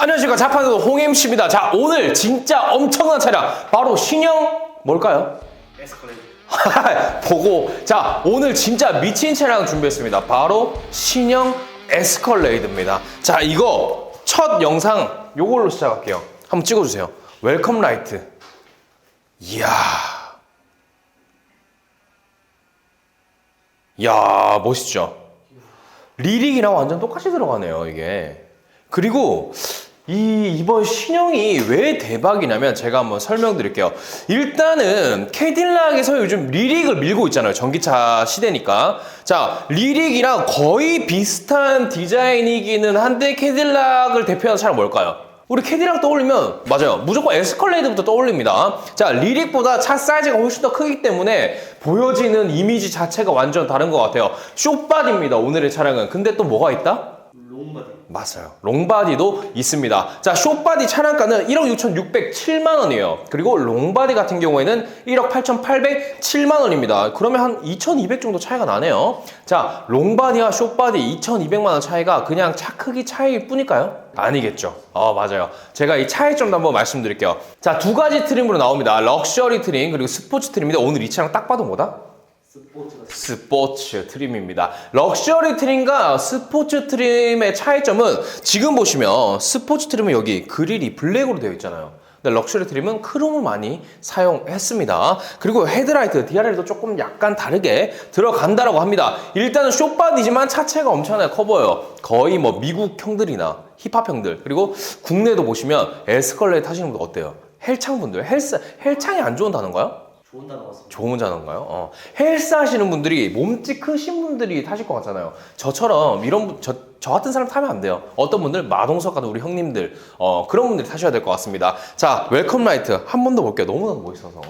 안녕하십니까. 자판도 홍MC입니다. 자 오늘 진짜 엄청난 차량. 바로 신형 뭘까요? 에스컬레이터. 보고. 자 오늘 진짜 미친 차량 준비했습니다. 바로 신형 에스컬레이드입니다. 자 이거 첫 영상 요걸로 시작할게요. 한번 찍어주세요. 웰컴 라이트. 이야. 이야 멋있죠? 리릭이랑 완전 똑같이 들어가네요 이게. 그리고 이 이번 신형이 왜 대박이냐면 제가 한번 설명드릴게요. 일단은 캐딜락에서 요즘 리릭을 밀고 있잖아요. 전기차 시대니까. 자, 리릭이랑 거의 비슷한 디자인이기는 한데 캐딜락을 대표하는 차량 뭘까요? 우리 캐딜락 떠올리면 맞아요. 무조건 에스컬레이드부터 떠올립니다. 자, 리릭보다 차 사이즈가 훨씬 더 크기 때문에 보여지는 이미지 자체가 완전 다른 것 같아요. 쇼바디입니다. 오늘의 차량은. 근데 또 뭐가 있다? 롱바디 맞아요. 롱바디도 있습니다. 자, 숏바디 차량가는 1억 6,607만 원이에요. 그리고 롱바디 같은 경우에는 1억 8,807만 원입니다. 그러면 한 2,200 정도 차이가 나네요. 자, 롱바디와 숏바디 2,200만 원 차이가 그냥 차 크기 차이일 뿐일까요? 아니겠죠. 어, 맞아요. 제가 이 차이점도 한번 말씀드릴게요. 자, 두 가지 트림으로 나옵니다. 럭셔리 트림 그리고 스포츠 트림인데 오늘 이 차량 딱 봐도 뭐다? 스포츠 트림입니다. 럭셔리 트림과 스포츠 트림의 차이점은 지금 보시면 스포츠 트림은 여기 그릴이 블랙으로 되어 있잖아요. 근데 럭셔리 트림은 크롬을 많이 사용했습니다. 그리고 헤드라이트, DRL도 조금 약간 다르게 들어간다라고 합니다. 일단은 숏바디지만 차체가 엄청나게 커 보여요. 거의 뭐 미국 형들이나 힙합 형들 그리고 국내도 보시면 에스컬레이터 타시는 분들 어때요? 헬창 분들 헬스 헬창이 안 좋은 단어인가요? 좋은 단어 같습니다 좋은 단어인가요? 어. 헬스 하시는 분들이 몸집 크신 분들이 타실 것 같잖아요. 저처럼 이런 분, 저, 저 같은 사람 타면 안 돼요. 어떤 분들 마동석 같은 우리 형님들 어, 그런 분들이 타셔야 될 것 같습니다. 자, 웰컴 라이트 한 번 더 볼게요. 너무나도 멋있어서.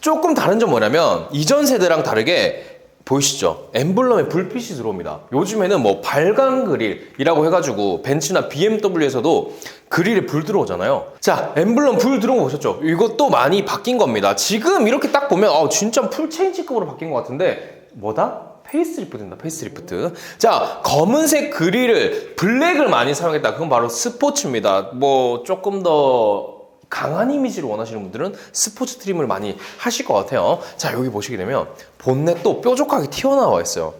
조금 다른 점 뭐냐면 이전 세대랑 다르게 보이시죠? 엠블럼에 불빛이 들어옵니다. 요즘에는 뭐 발광 그릴이라고 해가지고 벤츠나 BMW에서도 그릴에 불 들어오잖아요. 자, 엠블럼 불 들어온 거 보셨죠? 이것도 많이 바뀐 겁니다. 지금 이렇게 딱 보면 아, 진짜 풀 체인지급으로 바뀐 것 같은데 뭐다? 페이스리프트입니다. 페이스리프트. 자, 검은색 그릴을 블랙을 많이 사용했다. 그건 바로 스포츠입니다. 뭐 조금 더 강한 이미지를 원하시는 분들은 스포츠 트림을 많이 하실 것 같아요. 자, 여기 보시게 되면 본넷도 뾰족하게 튀어나와 있어요.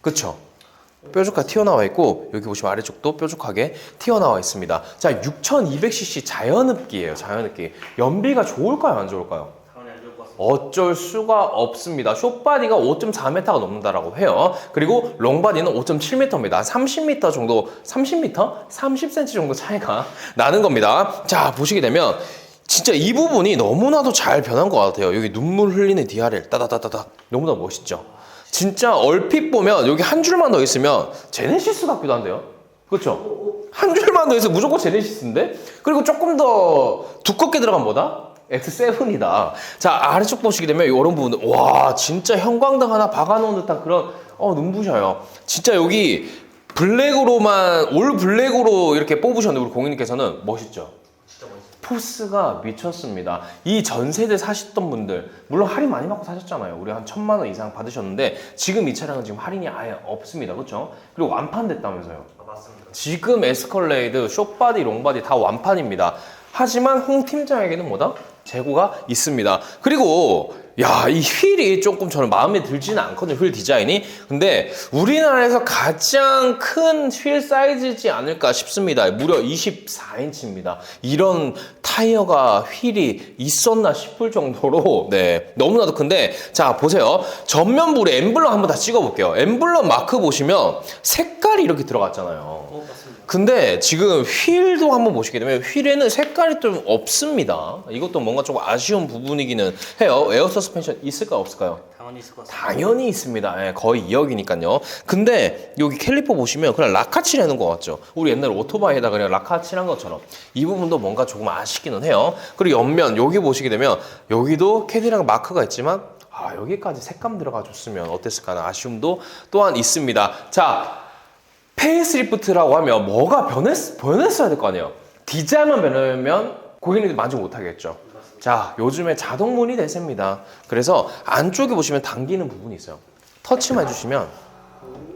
그쵸? 뾰족하게 튀어나와 있고 여기 보시면 아래쪽도 뾰족하게 튀어나와 있습니다. 자, 6200cc 자연흡기예요. 자연흡기. 연비가 좋을까요? 안 좋을까요? 어쩔 수가 없습니다. 숏바디가 5.4m가 넘는다라고 해요. 그리고 롱바디는 5.7m입니다. 30m 정도, 30m? 30cm 정도 차이가 나는 겁니다. 자, 보시게 되면 진짜 이 부분이 너무나도 잘 변한 것 같아요. 여기 눈물 흘리는 DRL 따다다다닥 너무나 멋있죠. 진짜 얼핏 보면 여기 한 줄만 더 있으면 제네시스 같기도 한데요. 그렇죠? 한 줄만 더 있으면 무조건 제네시스인데? 그리고 조금 더 두껍게 들어간 뭐다? X7이다. 자, 아래쪽 보시게 되면 이런 부분들, 와, 진짜 형광등 하나 박아놓은 듯한 그런, 어, 눈부셔요. 진짜 여기 블랙으로만, 올 블랙으로 이렇게 뽑으셨는데, 우리 공인님께서는 멋있죠? 포스가 미쳤습니다. 이 전 세대 사셨던 분들, 물론 할인 많이 받고 사셨잖아요. 우리 한 천만 원 이상 받으셨는데, 지금 이 차량은 지금 할인이 아예 없습니다. 그렇죠? 그리고 완판됐다면서요. 아, 맞습니다 지금 에스컬레이드, 숏바디, 롱바디 다 완판입니다. 하지만 홍 팀장에게는 뭐다? 재고가 있습니다. 그리고 야, 이 휠이 조금 저는 마음에 들지는 않거든요. 휠 디자인이. 근데 우리나라에서 가장 큰 휠 사이즈지 않을까 싶습니다. 무려 24인치입니다. 이런 타이어가 휠이 있었나 싶을 정도로 네, 너무나도 큰데 자, 보세요. 전면부에 엠블럼 한번 다 찍어 볼게요. 엠블럼 마크 보시면 색깔이 이렇게 들어갔잖아요. 어 근데 지금 휠도 한번 보시게 되면 휠에는 색깔이 좀 없습니다. 이것도 뭔가 조금 아쉬운 부분이기는 해요. 에어 서스 펜션 있을까요? 없을까요? 당연히 있을 것 같습니다 당연히 있습니다. 예, 거의 2억이니까요. 근데 여기 캘리퍼 보시면 그냥 라카칠해놓은 것 같죠? 우리 옛날 오토바이에다 그냥 라카칠한 것처럼 이 부분도 뭔가 조금 아쉽기는 해요. 그리고 옆면 여기 보시게 되면 여기도 캐디랑 마크가 있지만 아 여기까지 색감 들어가 줬으면 어땠을까 하는 아쉬움도 또한 있습니다. 자 페이스리프트라고 하면 뭐가 변했, 변했어야 될 거 아니에요. 디자인만 변하면 고객님들 만족 못 하겠죠. 자, 요즘에 자동문이 대세입니다. 그래서 안쪽에 보시면 당기는 부분이 있어요. 터치만 해주시면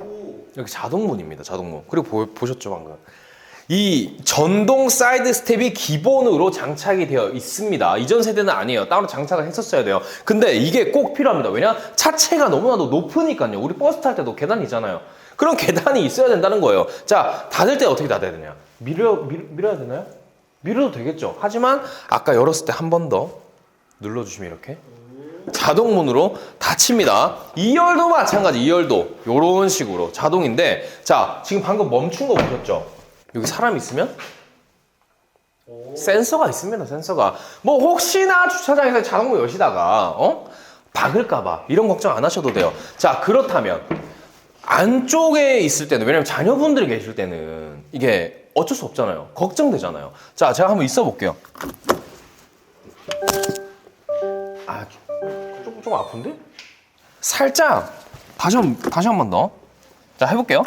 오 여기 자동문입니다. 자동문. 그리고 보, 보셨죠 방금? 이 전동 사이드 스텝이 기본으로 장착이 되어 있습니다. 이전 세대는 아니에요. 따로 장착을 했었어야 돼요. 근데 이게 꼭 필요합니다. 왜냐? 차체가 너무나도 높으니까요. 우리 버스 탈 때도 계단이잖아요. 그런 계단이 있어야 된다는 거예요. 자, 닫을 때 어떻게 닫아야 되냐? 밀어, 밀, 밀어야 되나요? 밀어도 되겠죠. 하지만 아까 열었을 때 한 번 더 눌러주시면 이렇게 자동문으로 닫힙니다. 2열도 마찬가지, 2열도. 요런 식으로 자동인데, 자, 지금 방금 멈춘 거 보셨죠? 여기 사람 있으면? 센서가 있습니다, 센서가. 뭐, 혹시나 주차장에서 자동문 여시다가, 어? 박을까봐. 이런 걱정 안 하셔도 돼요. 자, 그렇다면, 안쪽에 있을 때는, 왜냐면 자녀분들이 계실 때는, 이게 어쩔 수 없잖아요. 걱정되잖아요. 자, 제가 한번 있어 볼게요. 아, 좀, 좀 아픈데? 살짝 다시 한, 다시 한 번 더. 자, 해볼게요.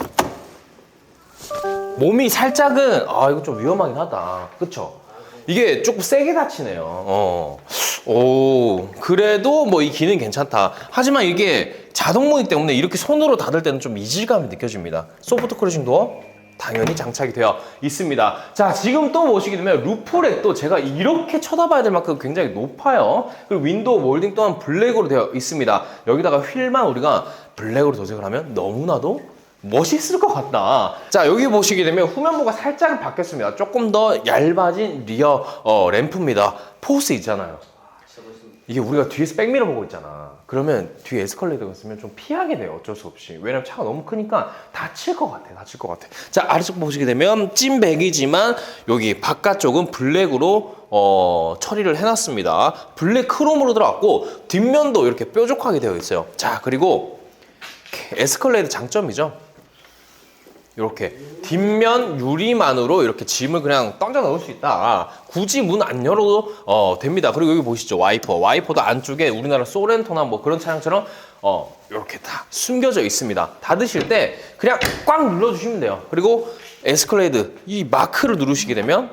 몸이 살짝은 아 이거 좀 위험하긴 하다. 그쵸? 이게 조금 세게 다치네요. 어. 오, 그래도 뭐 이 기능 괜찮다. 하지만 이게 자동문이기 때문에 이렇게 손으로 닫을 때는 좀 이질감이 느껴집니다. 소프트 크루징 도어 당연히 장착이 되어 있습니다. 자, 지금 또 보시게 되면 루프렉도 제가 이렇게 쳐다봐야 될 만큼 굉장히 높아요. 그리고 윈도우 몰딩 또한 블랙으로 되어 있습니다. 여기다가 휠만 우리가 블랙으로 도색을 하면 너무나도 멋있을 것 같다. 자, 여기 보시게 되면 후면부가 살짝 바뀌었습니다. 조금 더 얇아진 리어 어, 램프입니다. 포스 있잖아요. 이게 우리가 뒤에서 백미러 보고 있잖아. 그러면 뒤에 에스컬레이터가 있으면 좀 피하게 돼요. 어쩔 수 없이. 왜냐면 차가 너무 크니까 다칠 것 같아. 다칠 것 같아. 자, 아래쪽 보시게 되면 찐백이지만 여기 바깥쪽은 블랙으로 어, 처리를 해놨습니다. 블랙 크롬으로 들어갔고 뒷면도 이렇게 뾰족하게 되어 있어요. 자, 그리고 에스컬레이터 장점이죠. 이렇게 뒷면 유리만으로 이렇게 짐을 그냥 던져 넣을 수 있다. 굳이 문 안 열어도 어, 됩니다. 그리고 여기 보시죠 와이퍼. 와이퍼도 안쪽에 우리나라 소렌토나 뭐 그런 차량처럼 어, 이렇게 다 숨겨져 있습니다. 닫으실 때 그냥 꽉 눌러주시면 돼요. 그리고 에스컬레이드 이 마크를 누르시게 되면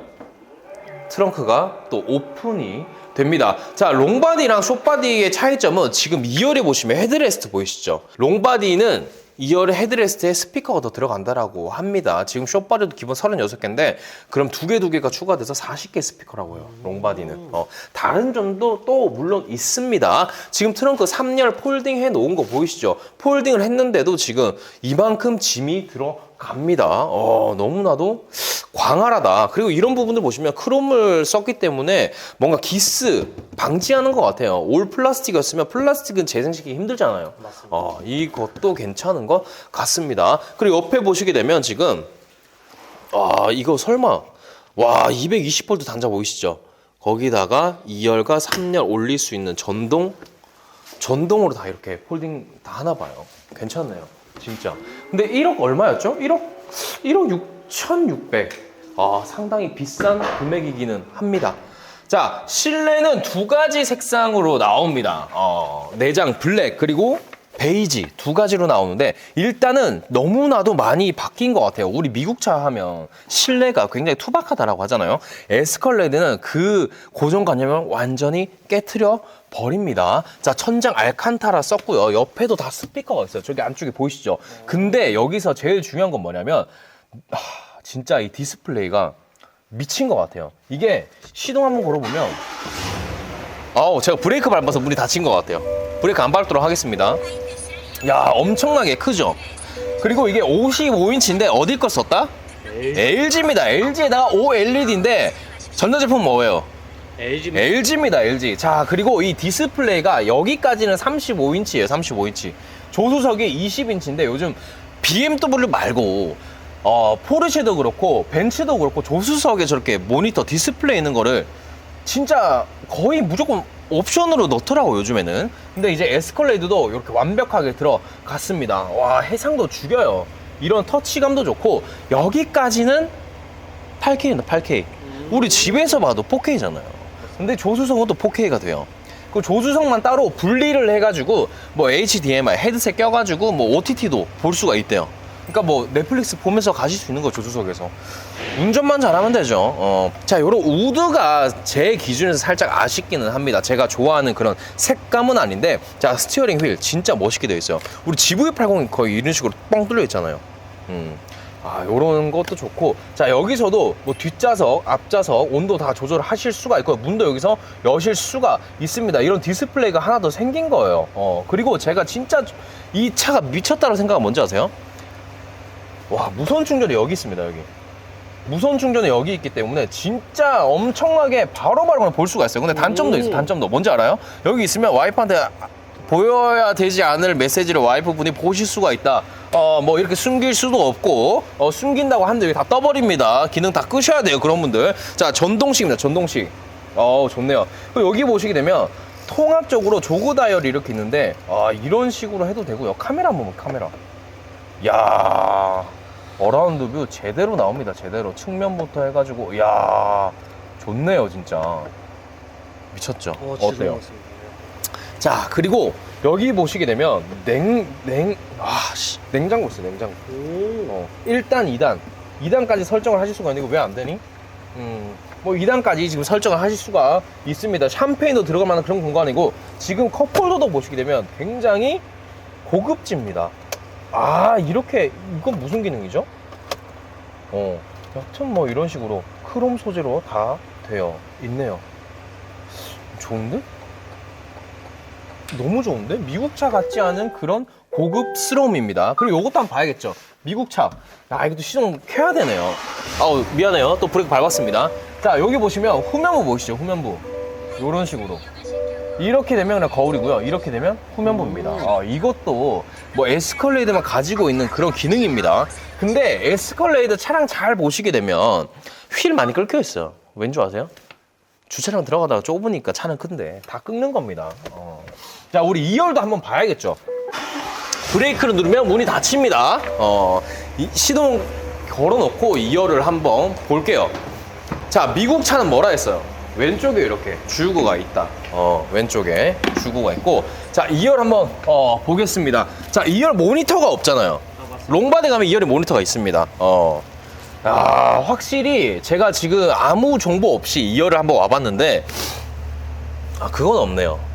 트렁크가 또 오픈이 됩니다. 자, 롱바디랑 숏바디의 차이점은 지금 2열에 보시면 헤드레스트 보이시죠? 롱바디는 2열에 헤드레스트에 스피커가 더 들어간다라고 합니다. 지금 숏바디도 기본 36개인데 그럼 두 개 두 개가 추가돼서 40개 스피커라고요. 롱바디는. 어, 다른 점도 또 물론 있습니다. 지금 트렁크 3열 폴딩 해 놓은 거 보이시죠? 폴딩을 했는데도 지금 이만큼 짐이 들어 갑니다. 어, 너무나도 광활하다. 그리고 이런 부분들 보시면 크롬을 썼기 때문에 뭔가 기스 방지하는 것 같아요. 올 플라스틱이었으면 플라스틱은 재생시키기 힘들잖아요. 맞습니다. 어, 이것도 괜찮은 것 같습니다. 그리고 옆에 보시게 되면 지금 아 이거 설마 와 220V 단자 보이시죠? 거기다가 2열과 3열 올릴 수 있는 전동 전동으로 다 이렇게 폴딩 다 하나 봐요. 괜찮네요. 진짜. 근데 1억 얼마였죠? 1억 1억 6,600. 아, 상당히 비싼 금액이기는 합니다. 자, 실내는 두 가지 색상으로 나옵니다. 어, 내장 블랙 그리고 베이지 두 가지로 나오는데 일단은 너무나도 많이 바뀐 것 같아요. 우리 미국차 하면 실내가 굉장히 투박하다라고 하잖아요. 에스컬레이드는 그 고정관념을 완전히 깨트려 버립니다. 자, 천장 알칸타라 썼고요. 옆에도 다 스피커가 있어요. 저기 안쪽에 보이시죠? 근데 여기서 제일 중요한 건 뭐냐면 하, 진짜 이 디스플레이가 미친 것 같아요. 이게 시동 한번 걸어보면 아우 제가 브레이크 밟아서 문이 닫힌 것 같아요. 브레이크 안 밟도록 하겠습니다. 야 엄청나게 크죠. 그리고 이게 55인치인데 어디 거 썼다? LG입니다. LG에다가 OLED인데 전자제품 뭐예요? LG LG입니다, LG. 자, 그리고 이 디스플레이가 여기까지는 35인치예요, 35인치. 조수석이 20인치인데 요즘 BMW 말고 어, 포르쉐도 그렇고 벤츠도 그렇고 조수석에 저렇게 모니터 디스플레이 있는 거를 진짜 거의 무조건 옵션으로 넣더라고 요즘에는. 근데 이제 에스컬레이드도 이렇게 완벽하게 들어갔습니다. 와, 해상도 죽여요. 이런 터치감도 좋고 여기까지는 8K입니다, 8K. 우리 집에서 봐도 4K잖아요. 근데 조수석은 또 4K가 돼요. 그 조수석만 따로 분리를 해가지고 뭐 HDMI 헤드셋 껴가지고 뭐 OTT도 볼 수가 있대요. 그러니까 뭐 넷플릭스 보면서 가실 수 있는 거 조수석에서 운전만 잘하면 되죠. 어. 자, 요런 우드가 제 기준에서 살짝 아쉽기는 합니다. 제가 좋아하는 그런 색감은 아닌데, 자 스티어링 휠 진짜 멋있게 되어 있어요. 우리 GV80이 거의 이런 식으로 뻥 뚫려 있잖아요. 음. 아, 요런 것도 좋고. 자, 여기서도 뭐 뒷좌석, 앞좌석 온도 다 조절하실 수가 있고, 문도 여기서 여실 수가 있습니다. 이런 디스플레이가 하나 더 생긴 거예요. 어, 그리고 제가 진짜 이 차가 미쳤다고 생각은 뭔지 아세요? 와, 무선 충전이 여기 있습니다, 여기. 무선 충전이 여기 있기 때문에 진짜 엄청나게 바로바로 그냥 볼 수가 있어요. 근데 단점도 있어요, 단점도. 뭔지 알아요? 여기 있으면 와이프한테 보여야 되지 않을 메시지를 와이프분이 보실 수가 있다. 어, 뭐 이렇게 숨길 수도 없고, 어, 숨긴다고 하는데 다 떠버립니다. 기능 다 끄셔야 돼요, 그런 분들. 자, 전동식입니다, 전동식. 어, 좋네요. 여기 보시게 되면 통합적으로 조그 다이얼이 이렇게 있는데, 아, 이런 식으로 해도 되고요. 카메라 한번 봐, 카메라. 야 어라운드 뷰 제대로 나옵니다, 제대로. 측면부터 해가지고, 야 좋네요, 진짜. 미쳤죠? 어, 어때요? 자, 그리고 여기 보시게 되면 냉, 냉, 아, 씨, 냉장고 있어요, 냉장고. 오. 어, 1단, 2단. 2단까지 설정을 하실 수가 있는데 왜 안 되니? 음, 뭐 2단까지 지금 설정을 하실 수가 있습니다. 샴페인도 들어갈 만한 그런 공간이고 지금 컵홀더도 보시게 되면 굉장히 고급집니다. 아, 이렇게 이건 무슨 기능이죠? 어, 여튼 뭐 이런 식으로 크롬 소재로 다 되어 있네요. 좋은데? 너무 좋은데? 미국 차 같지 않은 그런 고급스러움입니다. 그리고 이것도 한번 봐야겠죠. 미국 차. 야, 이것도 시동 켜야 되네요. 아우, 미안해요. 또 브레이크 밟았습니다. 자, 여기 보시면 후면부 보이시죠? 후면부. 이런 식으로. 이렇게 되면 그냥 거울이고요. 이렇게 되면 후면부입니다. 아, 이것도 뭐 에스컬레이드만 가지고 있는 그런 기능입니다. 근데 에스컬레이드 차량 잘 보시게 되면 휠 많이 끓여 있어요. 왠지 아세요? 주차장 들어가다가 좁으니까 차는 큰데 다 끓는 겁니다. 어. 자, 우리 2열도 한번 봐야겠죠. 브레이크를 누르면 문이 닫힙니다. 어, 이 시동 걸어놓고 2열을 한번 볼게요. 자, 미국 차는 뭐라 했어요? 왼쪽에 이렇게 주유구가 있다. 어, 왼쪽에 주유구가 있고. 자, 2열 한번 어, 보겠습니다. 자, 2열 모니터가 없잖아요. 롱바디 가면 2열에 모니터가 있습니다. 어. 아, 확실히 제가 지금 아무 정보 없이 2열을 한번 와봤는데, 아, 그건 없네요.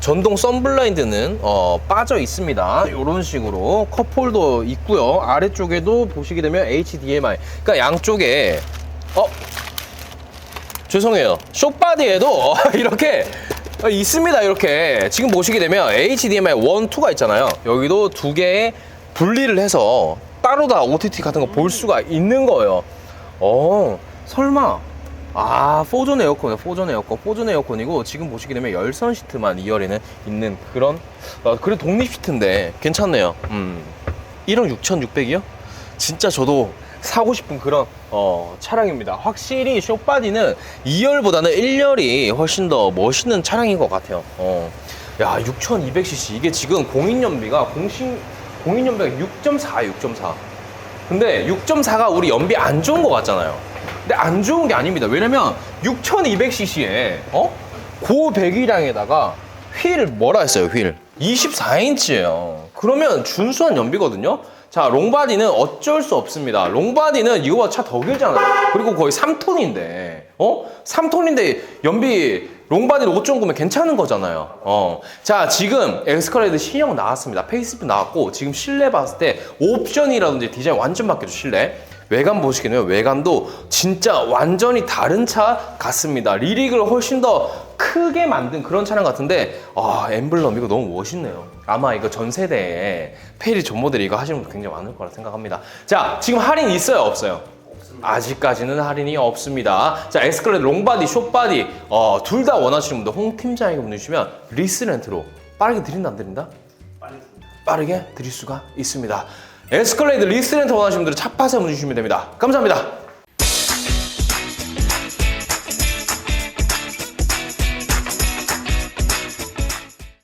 전동 썬블라인드는 어, 빠져 있습니다. 이런 식으로 컵홀더 있고요. 아래쪽에도 보시게 되면 HDMI. 그러니까 양쪽에 어 죄송해요. 쇼바디에도 이렇게 있습니다. 이렇게 지금 보시게 되면 HDMI 1, 2가 있잖아요. 여기도 두 개의 분리를 해서 따로 다 OTT 같은 거 볼 수가 있는 거예요. 어 설마 아, 포존 에어컨이에요. 포존 에어컨. 포존 에어컨이고 지금 보시게 되면 열선 시트만 2열에는 있는 그런 어, 그래 독립 시트인데 괜찮네요. 음. 1억 6,600이요? 진짜 저도 사고 싶은 그런 어, 차량입니다. 확실히 쇼바디는 2열보다는 1열이 훨씬 더 멋있는 차량인 것 같아요. 어. 야, 6,200cc 이게 지금 공인연비가 공신 공인연비가 6.4, 6.4. 근데 6.4가 우리 연비 안 좋은 것 같잖아요. 근데 안 좋은 게 아닙니다. 왜냐면 6200cc에 어? 고 배기량에다가 휠 뭐라 했어요? 휠 24인치예요. 그러면 준수한 연비거든요. 자, 롱바디는 어쩔 수 없습니다. 롱바디는 이거보다 차 더 길잖아요. 그리고 거의 3톤인데, 어? 3톤인데 연비 롱바디는 5.9면 괜찮은 거잖아요. 어. 자, 지금 엑스컬레이드 신형 나왔습니다. 페이스리프트 나왔고, 지금 실내 봤을 때 옵션이라든지 디자인 완전 바뀌었죠, 실내. 외관 되면 외관도 진짜 완전히 다른 차 같습니다. 리릭을 훨씬 더 크게 만든 그런 차량 같은데 아 엠블럼 이거 너무 멋있네요. 아마 이거 전 세대에 페이리 전 모델 이거 하시는 분들 굉장히 많을 거라 생각합니다. 자 지금 할인 있어요 없어요? 아직까지는 할인이 없습니다. 자, 에스컬레이드 롱바디, 숏바디, 어, 둘 다 원하시는 분들 홍 팀장에게 보내주시면 리스렌트로 빠르게 드린다, 안 드린다? 빠르게 드릴 수가 있습니다. 에스컬레이드 리스렌트 원하시는 분들은 차 파세 문의 주시면 됩니다. 감사합니다.